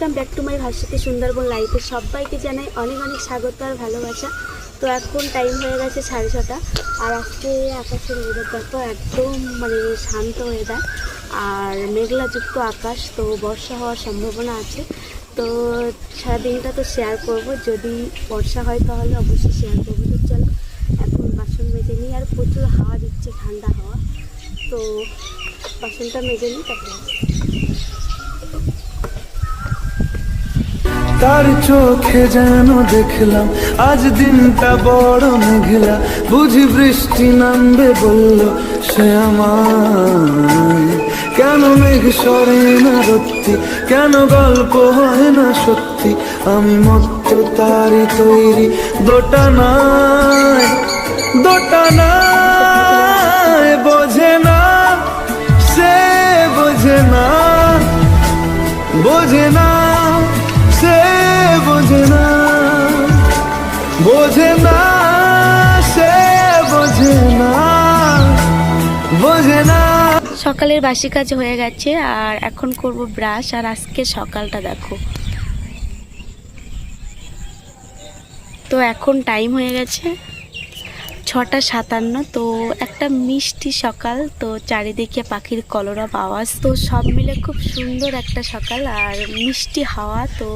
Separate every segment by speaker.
Speaker 1: Welcome back to my ভাষাতে সুন্দরবন লাইফে সবাইকে জানাই অনেক অনেক স্বাগত আর ভালোবাসা। তো এখন টাইম হয়ে গেছে সাড়ে ছটা, আর আজকে আকাশের ওয়েদার দেখো একদম মানে শান্ত ওয়েদার আর মেঘলাযুক্ত আকাশ, তো বর্ষা হওয়ার সম্ভাবনা আছে। তো সারাদিনটা তো শেয়ার করব, যদি বর্ষা হয় তাহলে অবশ্যই শেয়ার করব। তো চলো, এখন বাসন মেজে নিই, আর প্রচুর হাওয়া দিচ্ছে, ঠান্ডা হাওয়া। তো বাসনটা মেজে নিই, তারপরে
Speaker 2: তার চোখে যেন দেখলাম, আজ দিনটা বড় মেঘলা। বুঝি বৃষ্টি নামবে বলল, সে আমায়। কেন মেঘ সরে না রত্তি? কেন গল্প হয় না সত্যি? আমি মত্ত তারি তৈরি দোটানায় দোটানায় বোঝে না, সে বোঝে না বোঝে না।
Speaker 1: সকালের বাসি কাজ হয়ে গেছে, আর এখন করব ব্রাশ, আর আজকে সকালটা দেখো। তো এখন টাইম হয়ে গেছে ছটা সাতান্ন, তো একটা মিষ্টি সকাল, তো চারিদিকে পাখির কলরব আওয়াজ, তো সব মিলে খুব সুন্দর একটা সকাল, আর মিষ্টি হাওয়া, তো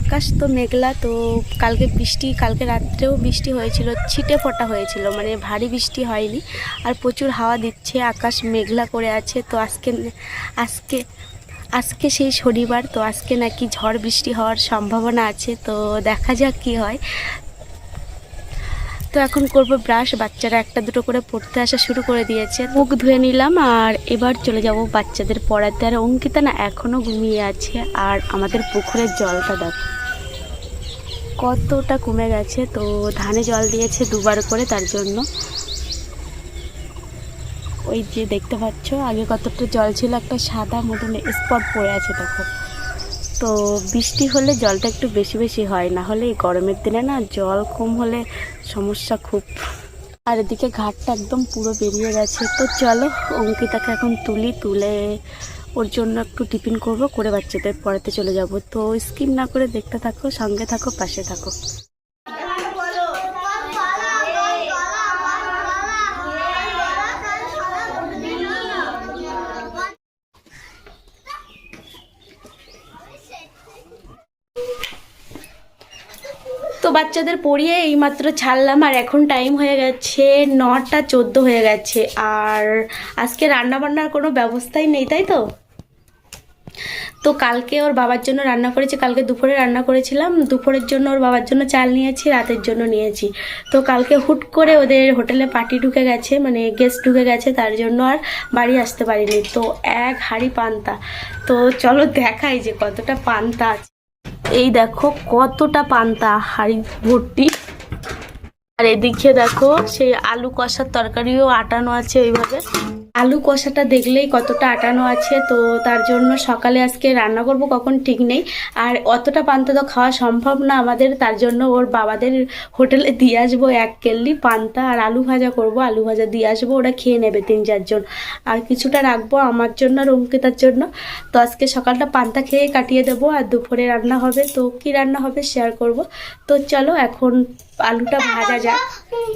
Speaker 1: আকাশ তো মেঘলা, তো কালকে বৃষ্টি, কালকে রাত্রেও বৃষ্টি হয়েছিল, ছিটে ফোটা হয়েছিল মানে ভারী বৃষ্টি হয়নি। আর প্রচুর হাওয়া দিচ্ছে, আকাশ মেঘলা করে আছে, তো আজকে আজকে আজকে সেই শনিবার, তো আজকে নাকি ঝড় বৃষ্টি হওয়ার সম্ভাবনা আছে, তো দেখা যাক কি হয়। তো এখন করব ব্রাশ বাচ্চারা একটা দুটো করে পড়তে আসা শুরু করে দিয়েছে। মুখ ধুয়ে নিলাম আর এবার চলে যাব বাচ্চাদের পড়াতে। আর অঙ্কিতা না এখনও ঘুমিয়ে আছে আর আমাদের পুকুরের জলটা দেখো। কতটা কমে গেছে তো ধানে জল দিয়েছে দুবার করে তার জন্য। ওই যে দেখতে পাচ্ছ, আগে কতটা জল ছিল, একটা সাদা মতন স্পট পড়ে আছে তখন তো বৃষ্টি হলে জলটা একটু বেশি বেশি হয়, না হলে এই গরমের দিনে না জল কম হলে সমস্যা খুব। আর এদিকে ঘাটটা একদম পুরো বেরিয়ে গেছে। তো চলো, অঙ্কিতাকে এখন তুলি, তুলে ওর জন্য একটু টিফিন করব, করে বাচ্চাদের পড়াতে চলে যাব। তো স্কিপ না করে দেখতে থাকো, সঙ্গে থাকো, পাশে থাকো। বাচ্চাদের পড়িয়ে এইমাত্র ছাড়লাম আর এখন টাইম হয়ে গেছে নটা চোদ্দ হয়ে গেছে। আর আজকে রান্না বান্নার কোনো ব্যবস্থাই নেই, তাই তো? তো কালকে ওর বাবার জন্য রান্না করেছি, কালকে দুপুরে রান্না করেছিলাম। দুপুরের জন্য ওর বাবার জন্য চাল নিয়েছি, রাতের জন্য নিয়েছি। তো কালকে হুট করে ওদের হোটেলে পার্টি ঢুকে গেছে মানে গেস্ট ঢুকে গেছে, তার জন্য আর বাড়ি আসতে পারিনি। তো এক হাঁড়ি পান্তা। তো চলো দেখাই যে কতটা পান্তা আছে। এই দেখো কতটা পান্তা, হাড়ি ভর্তি। আর এদিকে দেখো সেই আলু কষার তরকারিও আটানো আছে ওইভাবে। আলু কষাটা দেখলেই কতটা আটানো আছে, তো তার জন্য সকালে আজকে রান্না করব কখন ঠিক নেই। আর অতটা পান্তা তো খাওয়া সম্ভব না আমাদের, তার জন্য ওর বাবাদের হোটেলে দিয়ে আসব এক কেল্লি পান্তা আর আলু ভাজা করব, আলু ভাজা দিয়ে আসব, ওরা খেয়ে নেবে তিন চারজন। আর কিছুটা রাখব আমার জন্য আর অঙ্কিতার জন্য। তো আজকে সকালটা পান্তা খেয়ে কাটিয়ে দেবো আর দুপুরে রান্না হবে, তো কি রান্না হবে শেয়ার করব। তো চলো এখন আলুটা ভাজা যাক।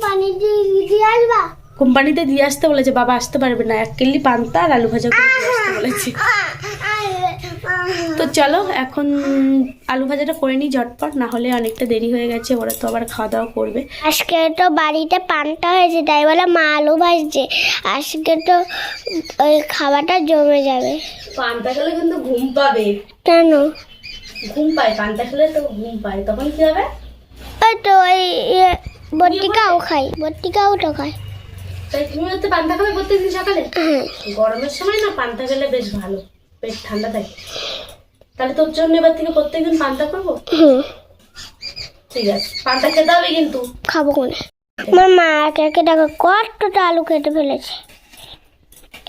Speaker 3: পানি দিয়ে আসবা
Speaker 1: কোম্পানিতে দিয়ে আসতে বলেছে বাবা আসতে পারবে না। এক কেল্লি পান্তা আর আলু ভাজা করে দিয়ে আসতে বলেছে। তো চলো এখন আলু ভাজাটা করে নিই ঝটপট না হলে অনেকটা দেরি হয়ে গেছে ওরা তো আবার খাওয়া দাওয়া করবে।
Speaker 3: আজকে তো বাড়িতে পান্তা হয়েছে তাই বলে মা আলু ভাজছে। আজকে তো ওই খাবারটা জমে যাবে।
Speaker 1: পান্তা খেলে কিন্তু ঘুম পাবে।
Speaker 3: কেন?
Speaker 1: ঘুম পায় পান্তা খেলে তো ঘুম পায়। তখন কি হবে?
Speaker 3: ওই তো ওই ইয়ে, বট্টিকাও খাই বট্টিকাও তো খাই।
Speaker 1: তাই তুমি হচ্ছে পান্তা খাবে প্রত্যেকদিন সকালে?
Speaker 3: হ্যাঁ।
Speaker 1: গরমের সময় না পান্তা খেলে বেশ ভালো পেট ঠান্ডা থাকে। তাহলে তোর জন্য এবার থেকে প্রত্যেকদিন পান্তা করব? ঠিক আছে পান্তা খেতে হবে কিন্তু।
Speaker 3: খাব কোনে? আমার মা একে একে দেখো কতটা আলু কেটে ফেলেছে।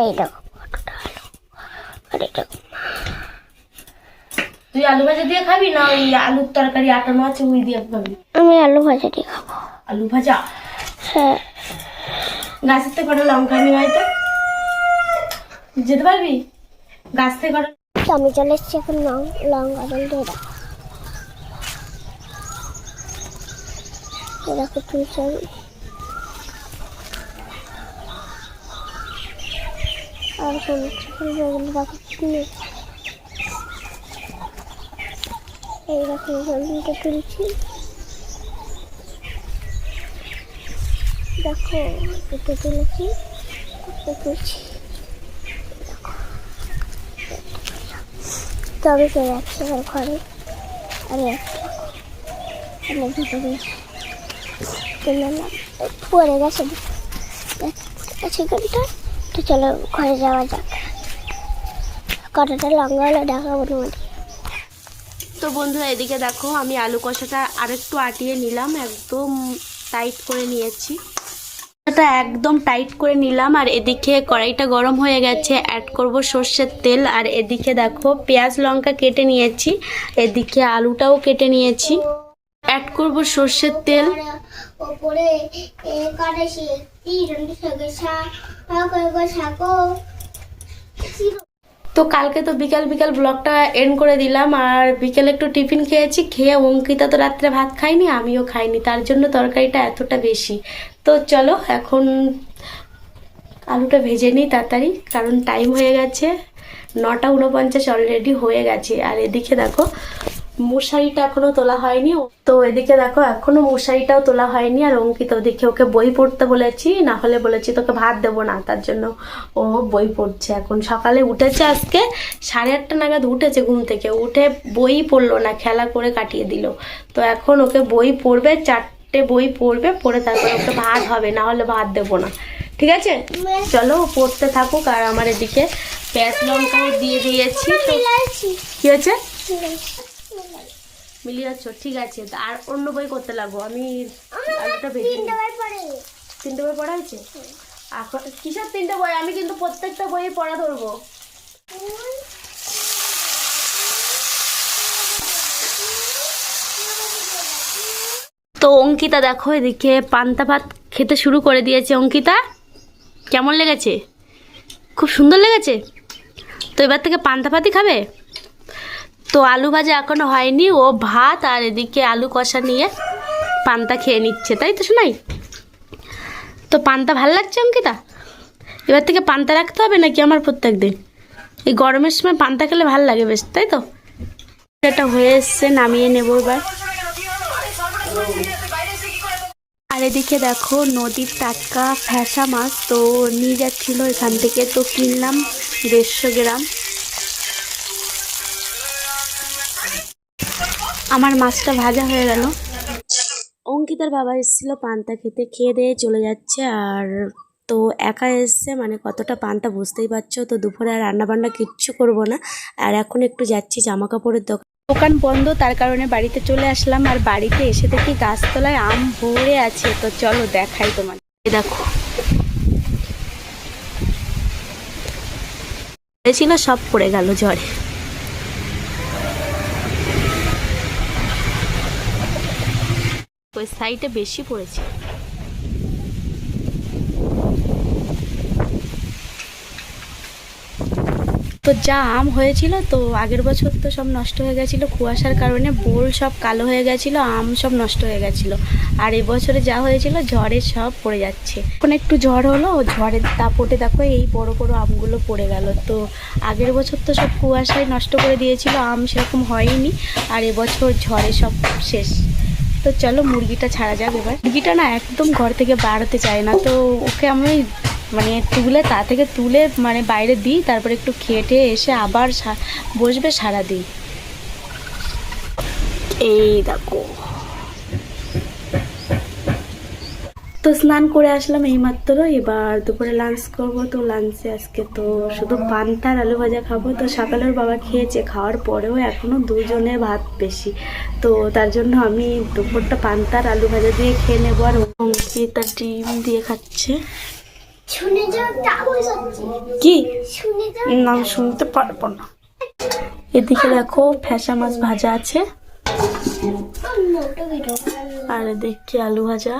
Speaker 3: এই দেখো কতটা আলু। আর দেখো
Speaker 1: তুই আলু ভাজা দিয়ে খাবি না ওই আলুর তরকারি আটানো আছে ওই দিয়ে খাবি?
Speaker 3: আমি আলু ভাজা দিয়ে খাব।
Speaker 1: আলু ভাজা?
Speaker 3: হ্যাঁ।
Speaker 1: গাছের থেকে কটা লঙ্কা নিয়ে আয় তো যেতে পারবি? গাছ থেকে কটা
Speaker 3: আমি চলে এসেছি এখন লং- লঙ্কা জল দেখো এই দেখো তুলছি আর কোনো এগুলো দেখো তুলে এই রকম জলটা তুলছি। দেখো এটা তুলেছি তুলছি তবে চলে যাচ্ছে আমার ঘরে। আরে, আমি ভিতরে চলে এলাম পরে গেছে। গাড়িটা তো চলো ঘরে যাওয়া যাক। কতটা লঙ্কা হলো দেখাবো তোমাদের।
Speaker 1: তো বন্ধুরা, এদিকে দেখো, আমি আলু কষাটা আরেকটু আটিয়ে নিলাম, একদম টাইট করে নিয়েছি। এটা একদম টাইট করে নিলাম আর এদিকে কড়াইটা গরম হয়ে গেছে। অ্যাড করব সর্ষের তেল আর এদিকে দেখো পেঁয়াজ লঙ্কা কেটে নিয়েছি এদিকে আলুটাও কেটে নিয়েছি। অ্যাড করব সর্ষের তেল। তো কালকে তো বিকাল বিকাল ব্লগটা এন্ড করে দিলাম আর বিকেলে একটু টিফিন খেয়েছি খেয়ে অঙ্কিতা তো রাত্রে ভাত খাইনি আমিও খাইনি তার জন্য তরকারিটা এতটা বেশি। তো চলো, এখন আলুটা ভেজে নিই তাড়াতাড়ি, কারণ টাইম হয়ে গেছে। নটা উনপঞ্চাশ অলরেডি হয়ে গেছে। আর এদিকে দেখো, মশারিটা এখনও তোলা হয়নি। তো এদিকে দেখো, এখনও মশারিটাও তোলা হয়নি। আর অঙ্কিত ওদিকে ওকে বই পড়তে বলেছি, না হলে বলেছি তোকে ভাত দেবো না, তার জন্য ও বই পড়ছে। এখন সকালে উঠেছে আজকে, সাড়ে আটটা নাগাদ উঠেছে ঘুম থেকে। উঠে বই পড়ল না, খেলা করে কাটিয়ে দিল। তো এখন ওকে বই পড়বে চারটে বই পড়বে পড়ে তারপরে ওকে ভাত হবে না হলে ভাত দেবো না। ঠিক আছে? চলো পড়তে থাকুক আর আমার এদিকে পেঁয়াজ লঙ্কাও দিয়ে দিয়েছি। কি হয়েছে? মিলিয়ে যাচ্ছ ঠিক আছে। আর অন্য বই করতে লাগবো। আমি আলুটা ভেজে। তিনটে বই পড়া। হয়েছে? এখন কিসের তিনটে বই? আমি কিন্তু প্রত্যেকটা বই পড়া ধরবো। তো অঙ্কিতা দেখো এদিকে পান্তা ভাত খেতে শুরু করে দিয়েছে। অঙ্কিতা, কেমন লেগেছে? খুব সুন্দর লেগেছে? তো এবার থেকে পান্তা ভাতই খাবে? তো আলু ভাজা এখনও হয়নি, ও ভাত আর এদিকে আলু কষা নিয়ে পান্তা খেয়ে নিচ্ছে, তাই তো শোনাই? তো পান্তা ভালো লাগছে অঙ্কিতা? এবার থেকে পান্তা রাখতে হবে নাকি আমার প্রত্যেক দিন? এই গরমের সময় পান্তা খেলে ভালো লাগে বেশ, তাই তো? এটা হয়ে এসছে, নামিয়ে নেব এবার। আর এদিকে দেখো, নদীর টাটকা ফ্যাসা মাছ, তো নিয়ে যাচ্ছিল এখান থেকে। তো কিনলাম দেড়শো গ্রাম। আমার মাছটা ভাজা হয়ে গেল। অঙ্কিতার বাবা এসেছিল পান্তা খেতে, খেয়ে দিয়ে চলে যাচ্ছে। আর তো একা এসছে মানে কতটা পান্তা বুঝতেই পারছ? তো দুপুরে আর রান্নাবান্না কিচ্ছু করব না। আর এখন একটু যাচ্ছি জামা কাপড়ের দোকান। দোকান বন্ধ, তার কারণে বাড়িতে চলে আসলাম। আর বাড়িতে এসে দেখি গাছতলায় আম ভরে আছে। তো চলো দেখাই তোমার দেখো। ছিল, সব পড়ে গেল ঝড়ে ওই সাইডে বেশি পড়েছে। তো যা আম হয়েছিল তো আগের বছর তো সব নষ্ট হয়ে গেছিল। কুয়াশার কারণে বোল সব কালো হয়ে গেছিল, আম সব নষ্ট হয়ে গেছিল। আর এবছরে যা হয়েছিল ঝড়ে সব পড়ে যাচ্ছে। এখন একটু ঝড় হলো, ঝড়ের দাপটে দেখো এই বড় বড় আমগুলো পড়ে গেল। তো আগের বছর তো সব কুয়াশায় নষ্ট করে দিয়েছিল, আম সেরকম হয়নি। আর এবছর ঝড়ে সব শেষ। তো চলো মুরগিটা ছাড়া যাক এবার। মুরগিটা না একদম ঘর থেকে বাড়াতে চায় না। তো ওকে আমি মানে তুলে, তা থেকে তুলে মানে বাইরে দিই, তারপরে একটু খেটে এসে আবার বসবে সারা দিই এই দেখো। তো স্নান করে আসলাম এইমাত্র, এবার দুপুরে লাঞ্চ করব। তো লাঞ্চে আজকে তো শুধু পান্তার আলু ভাজা খাব। তো সকালের বাবা খেয়েছে, খাওয়ার পরেও এখনও দুজনের ভাত বেশি। তো তার জন্য আমি দুপুরটা পান্তার আলু ভাজা দিয়ে খেয়ে নেব। আর অঙ্কিতা ডিম দিয়ে খাচ্ছে।
Speaker 3: শুনে
Speaker 1: কি? না শুনতে পারব না। এদিকে দেখো ফ্যাসা মাছ ভাজা আছে। আর এদিকে আলু ভাজা।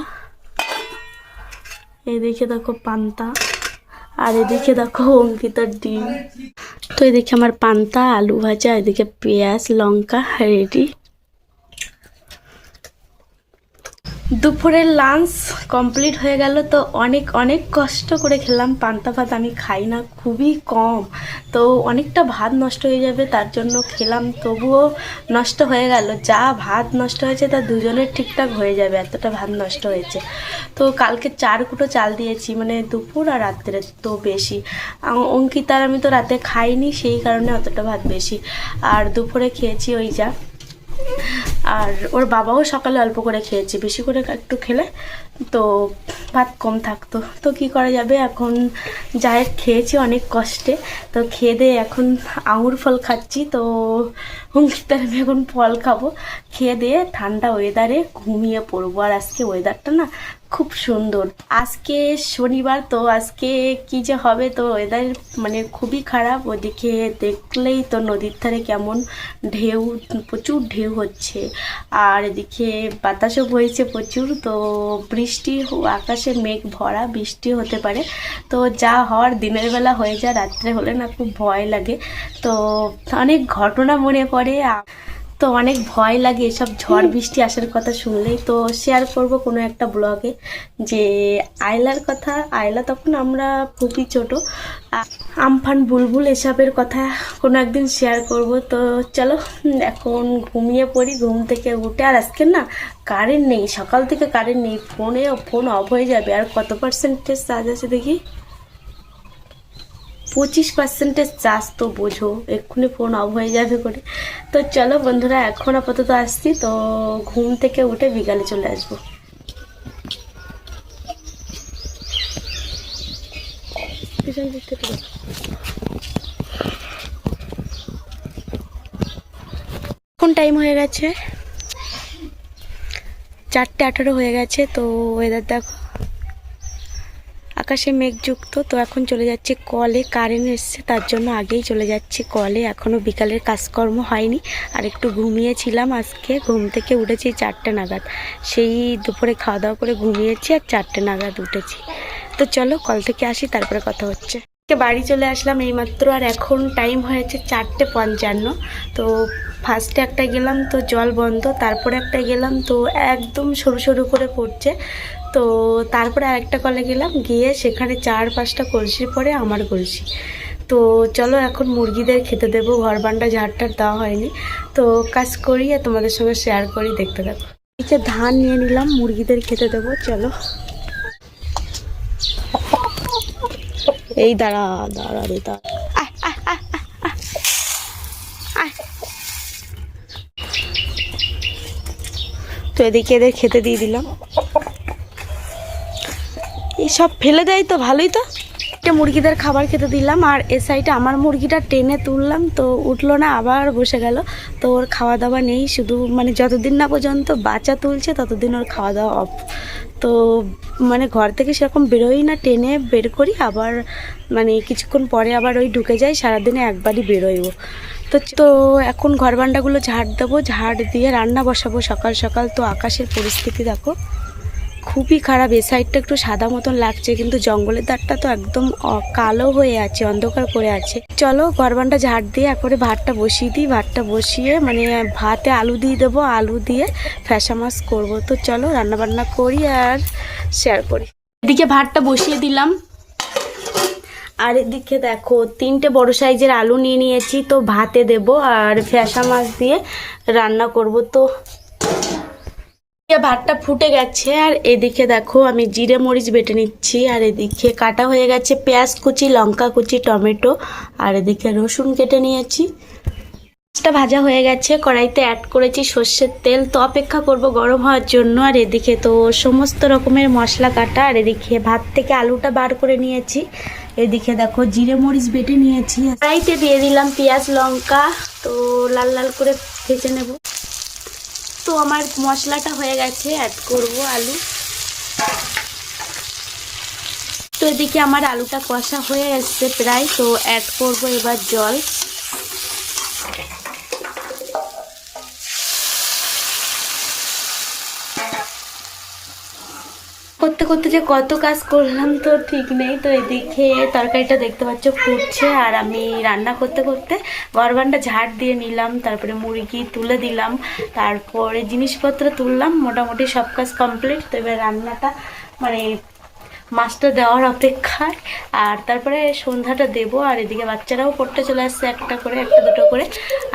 Speaker 1: এদিকে দেখো পান্তা। আর এদিকে দেখো অঙ্কিতার ডিম। তো এদিকে আমার পান্তা আলু ভাজা এদিকে পেঁয়াজ লঙ্কা রেডি দুপুরের লাঞ্চ কমপ্লিট হয়ে গেল, তো অনেক অনেক কষ্ট করে খেলাম। পান্তা ভাত আমি খাই না, খুবই কম। তো অনেকটা ভাত নষ্ট হয়ে যাবে, তার জন্য খেলাম। তবুও নষ্ট হয়ে গেল। যা ভাত নষ্ট হয়েছে, তা দুজনের ঠিকঠাক হয়ে যাবে, এতটা ভাত নষ্ট হয়েছে। তো কালকে চার কুটো চাল দিয়েছি মানে দুপুর আর রাত্রে তো বেশি। অঙ্কিতার আমি তো রাতে খাইনি, সেই কারণে অতটা ভাত বেশি। আর দুপুরে খেয়েছি ওই যা। আর ওর বাবাও সকালে অল্প করে খেয়েছে বেশি করে একটু খেলে তো ভাত কম থাকতো। তো কি করা যাবে? এখন যাই খেয়েছি অনেক কষ্টে। তো খেয়ে দিয়ে এখন আঙুর ফল খাচ্ছি। তো অঙ্কিতার আমি এখন ফল খাব। খেয়ে দিয়ে ঠান্ডা ওয়েদারে ঘুমিয়ে পড়ব। আর আজকে ওয়েদারটা না খুব সুন্দর। আজকে শনিবার, তো আজকে কি যে হবে? তো ওয়েদার মানে খুবই খারাপ। ওদিকে দেখলেই তো নদীর ধারে কেমন ঢেউ, প্রচুর ঢেউ হচ্ছে। আর এদিকে বাতাসও বইছে প্রচুর। তো বৃষ্টি হ- আকাশে মেঘ ভরা বৃষ্টি হতে পারে। তো যা হওয়ার দিনের বেলা হয়ে যায় রাত্রে হলে না খুব ভয় লাগে। তো অনেক ঘটনা মনে পড়ে। তো অনেক ভয় লাগে এসব ঝড় বৃষ্টি আসার কথা শুনলেই। তো শেয়ার করব কোনো একটা ব্লগে যে আয়লার কথা। আয়লা তখন আমরা খুবই ছোট। আমফান বুলবুল এসবের কথা কোনো একদিন শেয়ার করব। তো চলো এখন ঘুমিয়ে পড়ি ঘুম থেকে উঠে। আর আজকে না কারেন্ট নেই সকাল থেকে কারেন্ট নেই। ফোনে ফোন অফ হয়ে যাবে। আর কত পার্সেন্টেজ চার্জ আছে দেখি? পঁচিশ পার্সেন্টেজ চার্জ তো বোঝো, এক্ষুনি ফোন অফ হয়ে যাবে করে। তো চলো বন্ধুরা, এখন আপাতত আসছি। তো ঘুম থেকে উঠে বিকালে চলে আসব। পিছন এখন টাইম হয়ে গেছে। চারটে আঠারো হয়ে গেছে, তো ওয়েদার দেখো। আকাশে মেঘযুক্ত, তো এখন চলে যাচ্ছে কলে। কারেন্ট এসছে, তার জন্য আগেই চলে যাচ্ছে কলে। এখনও বিকালের কাজকর্ম হয়নি। আর একটু ঘুমিয়েছিলাম আজকে। ঘুম থেকে উঠেছি চারটে নাগাদ। সেই দুপুরে খাওয়া দাওয়া করে ঘুমিয়েছি আর চারটে নাগাদ উঠেছি। তো চলো কল থেকে আসি, তারপরে কথা হচ্ছে। বাড়ি চলে আসলাম এইমাত্র, আর এখন টাইম হয়েছে চারটে পঞ্চান্ন। তো ফার্স্টে একটা গেলাম, তো জল বন্ধ। তারপরে একটা গেলাম, তো একদম সরু সরু করে পড়ছে। তো তারপরে আরেকটা কলে গেলাম, গিয়ে সেখানে চার পাঁচটা কলসির পরে আমার কলসি। তো চলো এখন মুরগিদের খেতে দেবো, ঘর বান্ডা ঝাড়টার দেওয়া হয়নি। তো কাজ করি আর তোমাদের সঙ্গে শেয়ার করি, দেখতে থাকো। এদিকে ধান নিয়ে নিলাম, মুরগিদের খেতে দেবো, চলো। এই দাঁড়া দাঁড়া রে, দাঁড়া। তো এদিকে এদের খেতে দিয়ে দিলাম। এইসব ফেলে দেয় তো, ভালোই তো। একটা মুরগিদের খাবার খেতে দিলাম, আর এ সাইডে আমার মুরগিটা টেনে তুললাম, তো উঠল না, আবার বসে গেল। তো ওর খাওয়া দাওয়া নেই, শুধু মানে যতদিন না পর্যন্ত বাচ্চা তুলছে, ততদিন ওর খাওয়া দাওয়া অফ তো মানে ঘর থেকে সেরকম বেরোই না, টেনে বের করি, আবার মানে কিছুক্ষণ পরে আবার ওই ঢুকে যাই, সারাদিনে একবারই বেরোইব তো তো এখন ঘর বান্ডাগুলো ঝাড় দেবো, ঝাড় দিয়ে রান্না বসাবো সকাল সকাল। তো আকাশের পরিস্থিতি দেখো। খুবই খারাপ, এ সাইডটা একটু সাদা মতন লাগছে, কিন্তু জঙ্গলের ধারটা তো একদম কালো হয়ে আছে, অন্ধকার করে আছে। চলো গরবানটা ঝাড় দিয়ে একবারে ভাতটা বসিয়ে দিই, ভাতটা বসিয়ে মানে ভাতে আলু দিয়ে দেবো, আলু দিয়ে ফ্যাসা মাছ করব। তো চলো রান্না বান্না করি আর শেয়ার করি। এদিকে ভাতটা বসিয়ে দিলাম। আর এদিকে দেখো, তিনটে বড় সাইজের আলু নিয়ে নিয়েছি, তো ভাতে দেব আর ফ্যাসা মাছ দিয়ে রান্না করব। তো ভাতটা ফুটে গেছে, আর এদিকে দেখো আমি জিরে মরিচ বেটে নিচ্ছি, আর এদিকে কাটা হয়ে গেছে পেঁয়াজ কুচি, লঙ্কা কুচি, টমেটো, আর এদিকে রসুন কেটে নিয়েছি। মাছটা ভাজা হয়ে গেছে, কড়াইতে অ্যাড করেছি সর্ষের তেল, তো অপেক্ষা করব গরম হওয়ার জন্য, আর এদিকে তো সমস্ত রকমের মশলা কাটা, আর এদিকে ভাত থেকে আলুটা বার করে নিয়েছি। এদিকে দেখো জিরে মরিচ বেটে নিয়েছি। কড়াইতে দিয়ে দিলাম পেঁয়াজ, লঙ্কা, তো লাল লাল করে ভেজে নেব। তো আমার মশলাটা হয়ে গেছে অ্যাড করব আলু। তো এদিকে আমার আলুটা কষা হয়ে এসছে প্রায়, তো অ্যাড করব এবার জল। করতে করতে যে কত কাজ করলাম তো ঠিক নেই তো এদিকে তরকারিটা দেখতে পাচ্ছ ফুটছে আর আমি রান্না করতে করতে গরবানটা ঝাড় দিয়ে নিলাম, তারপরে মুরগি তুলে দিলাম, তারপরে জিনিসপত্র তুললাম, মোটামুটি সব কাজ কমপ্লিট তো এবার রান্নাটা মানে মাছটা দেওয়ার অপেক্ষায়, আর তারপরে সন্ধ্যাটা দেবো, আর এদিকে বাচ্চারাও পড়তে চলে আসছে একটা করে, একটা দুটো করে।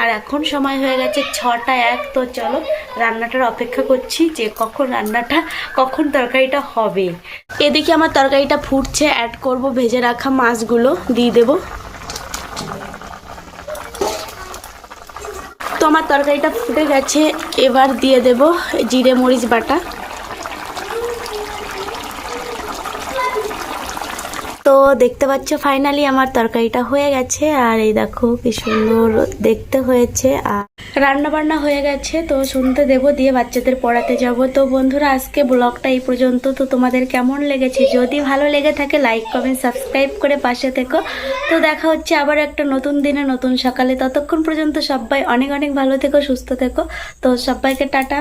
Speaker 1: আর এখন সময় হয়ে গেছে ছটা এক, তো চলো রান্নাটার অপেক্ষা করছি যে কখন রান্নাটা, কখন তরকারিটা হবে। এদিকে আমার তরকারিটা ফুটছে অ্যাড করব, ভেজে রাখা মাছগুলো, দিয়ে দেবো। তো আমার তরকারিটা ফুটে গেছে, এবার দিয়ে দেব জিরে মরিচ বাটা। দেখতে পাচ্ছ ফাইনালি আমার তরকারিটা হয়ে গেছে। আর এই দেখো কি সুন্দর দেখতে হয়েছে। আর রান্না বান্না হয়ে গেছে, তো শুনতে দেব, দিয়ে বাচ্চাদের পড়াতে যাব। তো বন্ধুরা, আজকে ব্লগটা এই পর্যন্ত। তো তোমাদের কেমন লেগেছে? যদি ভালো লেগে থাকে লাইক কমেন্ট সাবস্ক্রাইব করে পাশে থেকো। তো দেখা হচ্ছে আবার একটা নতুন দিনে, নতুন সকালে। ততক্ষণ পর্যন্ত সবাই অনেক অনেক ভালো থেকো, সুস্থ থেকো। তো সবাইকে টাটা।